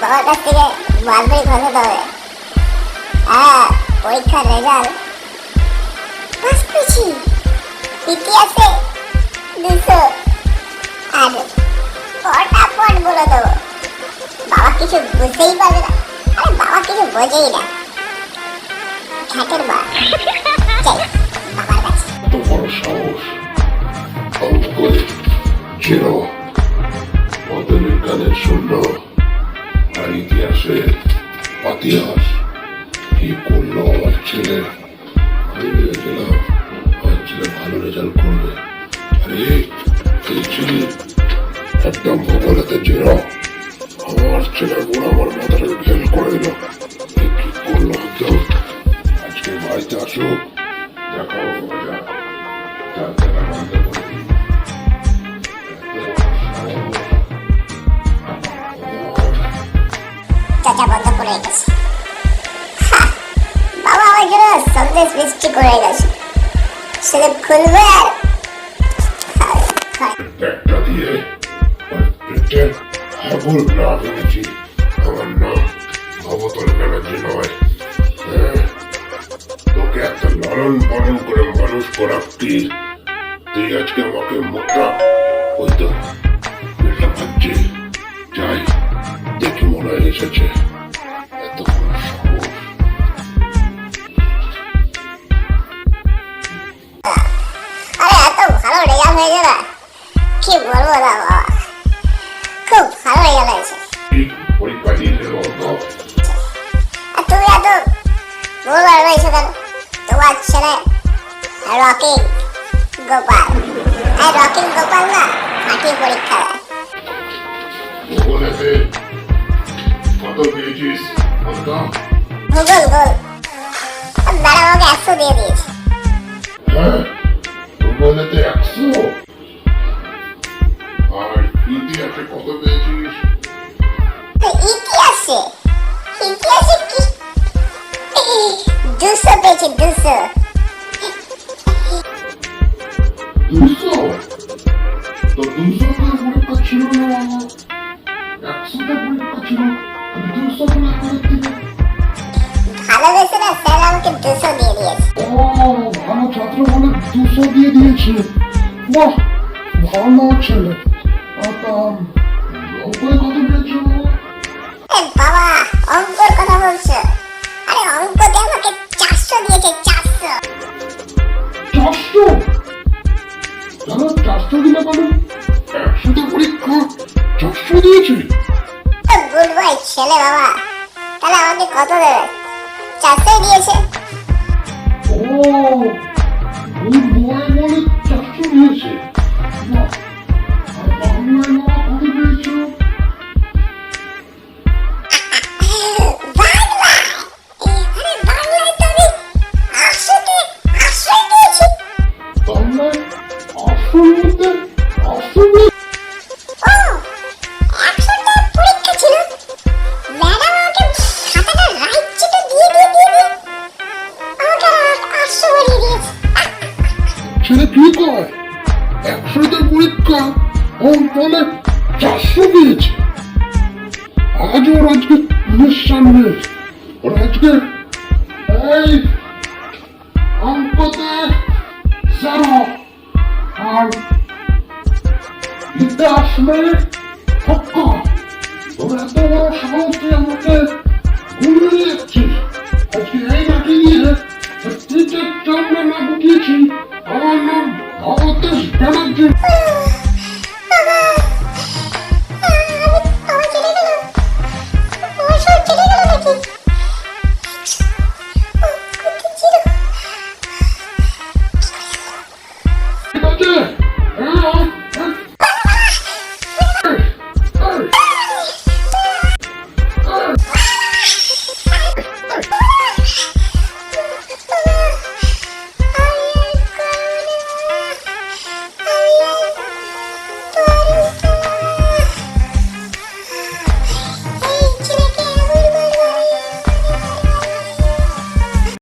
বাবার কাছ থেকে মালবই খসাতে হবে। হ্যাঁ পরীক্ষার রেজাল্ট ইতিহাসে দুশো। আর ফটাফট বলে দেবো। বাবা কিছু বুঝতেই পারবে না। আরে বাবা কিছু বোঝেই না। ঘাটের মা পাতিহাস কি করল? আমার ছেলে। আমি ভেবেছিলাম ভালো রেজাল্ট করবে। আরে, এই ছেলে একদম ভূগোলেতে জিরো। আমার ছেলে পুরো আমার মাথাটা ফেল করে দিল। কি করল? আজকে বাড়িতে শুধু খুলবে? আর খাবে, খাবে। ব্যাগটা দিয়ে পেটে হাবুল না ভেঙেছি আমার নাম ভবতল ব্যানার্জি নয়। হ্যাঁ, তোকে করে করাচ্ছি। তুই আজকে আমাকে মোটা ওই তো ভাবছে। যাই দেখি মনে এসেছে। হয়েছে না কি বলব না বাবা? খুব ভালো বলতো আর তুমি এত ভুল কেন? তোমার ছেলে রকিং গোপাল। আর রকিং গোপাল না ফাটিয়ে পরীক্ষা ভূগোল গোল ম্যাডাম আমাকে একশো দিয়ে দিয়েছে। ইতিহাসে কত পেয়েছিস তো ইতিহাসে ইতিহাসে কি দুশো পেয়েছি দুশো দুশো তো দুশোতে পরীক্ষা ছিল না আমার একশোতে পরীক্ষা ছিল আমি দুশো পরীক্ষা থেকে ভালোবেসে না স্যার আমাকে দুশো দিয়ে দিয়েছে ও ভালো ছাত্র বলে দুশো দিয়ে বাবা অঙ্কর কথা বলছো? আরে অঙ্ক আমাকে চারশো দিয়েছে চারশো। চারশো? কেন চারশো দিলে কেন একশোতে পরীক্ষা চারশো দিয়েছে। গুড বয় ছেলে বাবা। তাহলে আমাকে কত দেবে? চারশোই দিয়েছে। ও ছেলে কি কয়? একশোতে পরীক্ষা ও বলে চারশো পেয়েছে আজ ওর আজকে পুলিশ সামনে ওর আজকে এই অঙ্কতে জানো আর ইতিহাস মেরে হক্কা তোর এত বড় সাহস তুই আমাকে ঘুরিয়ে যাচ্ছিস